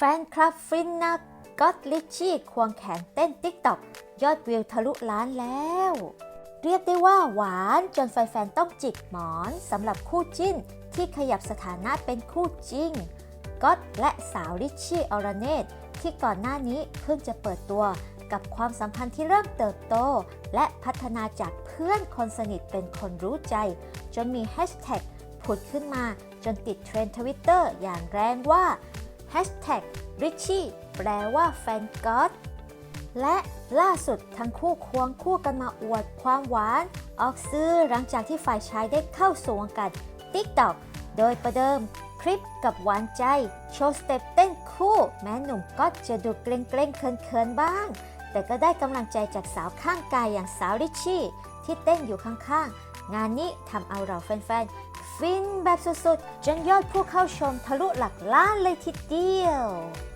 แฟนคลับฟินนะก็อตลิชชี่ควงแขนเต้นติ๊กต็อกยอดวิวทะลุล้านแล้ว เรียกได้ว่าหวานจนแฟนๆต้องจิกหมอนสำหรับคู่จิ้นที่ขยับสถานะเป็นคู่จริงก็อตและสาวลิชชี่อรเนตที่ก่อนหน้านี้เพิ่งจะเปิดตัวกับความสัมพันธ์ที่เริ่มเติบโต และพัฒนาจากเพื่อนคนสนิทเป็นคนรู้ใจ จนมีแฮชแท็กผุดขึ้นมาจนติดเทรนด์ทวิตเตอร์อย่างแรงว่า Hashtag Richie แปลว่าแฟนก๊อตและล่าสุดทั้งคู่ควงคู่กันมาอวดความหวาน ออกซื้อหลังจากที่ฝ่ายชายได้เข้าสู่วงการ TikTok โดยประเดิมคลิปกับหวานใจ โชว์สเต็ปเต้นคู่ แม้หนุ่มก็จะดูเกรงเกรงๆเขินๆบ้าง แต่ก็ได้กำลังใจจากสาวข้างกายอย่างสาวริชชี่ ที่เต้นอยู่ข้างๆ งานนี้ทำเอาเราแฟนๆ ฟินแบบสุดๆ จนยอดผู้เข้าชมทะลุหลักล้านเลยทีเดียว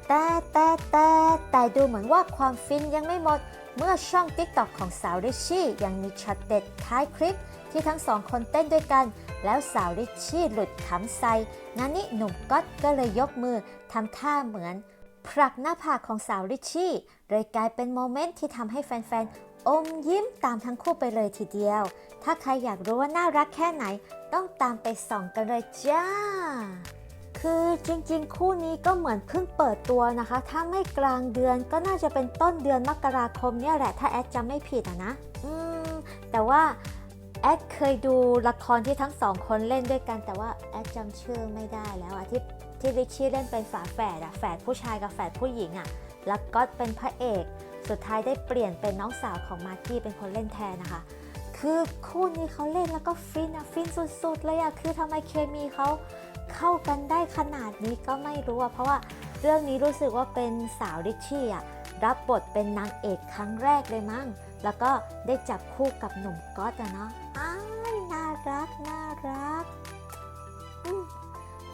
แต่แต่แต่แต่ดูเหมือนว่าความฟินยังไม่หมด เมื่อช่อง TikTok ของสาวริชชี่ยังมีช็อตเด็ดท้ายคลิปที่ทั้งสองคนเต้นด้วยกัน แล้วสาวริชชี่หลุดขำใส่งานนี้หนุ่มก๊อตก็เลยยกมือทำท่าเหมือน ผลักหน้าผากของสาวริชชี่เลยกลายเป็นโมเมนต์ที่ทำให้แฟนๆ อมยิ้มตามทั้งคู่ไปเลยทีเดียว ถ้าใครอยากรู้ว่าน่ารักแค่ไหน ต้องตามไปส่องกันเลยจ้า คือจริงๆ คู่นี้ก็เหมือนเพิ่งเปิดตัวนะคะ ถ้าไม่กลางเดือนก็น่าจะเป็นต้นเดือนมกราคมเนี่ยแหละ ถ้าแอดจำไม่ผิดอะนะ อืม แต่ว่าแอดเคยดูละครที่ทั้งสองคนเล่นด้วยกัน แต่ว่าแอดจำชื่อไม่ได้แล้วอะที่ ที่ริชชี่เล่นเป็นฝาแฝดอะแฝดผู้ชายกับแฝดผู้หญิงอะแล้วก็เป็นพระเอก สุดท้ายได้เปลี่ยนเป็นน้องสาวของมากกี้เป็นคนเล่นแทนนะคะ คือคู่นี้เขาเล่นแล้วก็ฟินอะฟินสุดๆเลยอะคือทำไมเคมีเขาเข้ากันได้ขนาดนี้ก็ไม่รู้อะเพราะว่าเรื่องนี้รู้สึกว่าเป็นสาวริชชี่อะรับบทเป็นนางเอกครั้งแรกเลยมั้ง แล้วก็ได้จับคู่กับหนุ่มก๊อตอะเนาะอ้ายน่ารัก น่ารักอื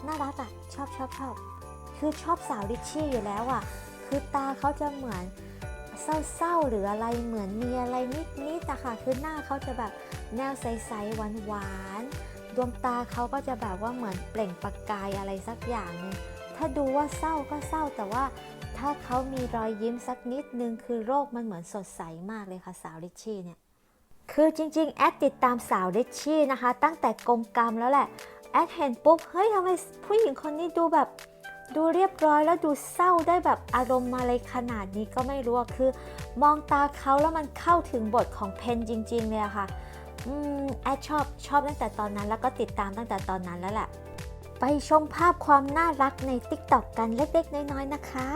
น่ารักอะชอบชอบชอบคือชอบสาวริชชี่อยู่แล้วอะคือตาเขาจะเหมือนเศร้าๆหรืออะไรเหมือนมีอะไรนิดๆอะค่ะคือหน้าเขาจะแบบแนวใสๆหวานๆดวงตาเขาก็จะแบบว่าเหมือนเปล่งประกายอะไรสักอย่างนึงถ้าดูว่าเศร้าก็เศร้าแต่ว่าถ้าเขามีรอยยิ้มสักนิดนึงคือโลกมันเหมือนสดใสมากเลยค่ะสาวริชชี่เนี่ยคือจริงๆ แอดติดตามสาวริชชี่นะคะ ตั้งแต่กงกรรมแล้วแหละ แอดเห็นปุ๊บ เฮ้ยทำไมผู้หญิงคนนี้ดูแบบ ดูเรียบร้อยแล้วดูเศร้าได้แบบอารมณ์มาเลยขนาดนี้ก็ไม่รู้อะคือ มองตาเขาแล้วมันเข้าถึงบทของเพนจริงๆเลยค่ะอืมแอดชอบชอบตั้งแต่ตอนนั้น แล้วก็ติดตามตั้งแต่ตอนนั้นแล้วแหละไปชมภาพความน่ารักใน TikTok กันเล็กๆ น้อยๆ นะคะ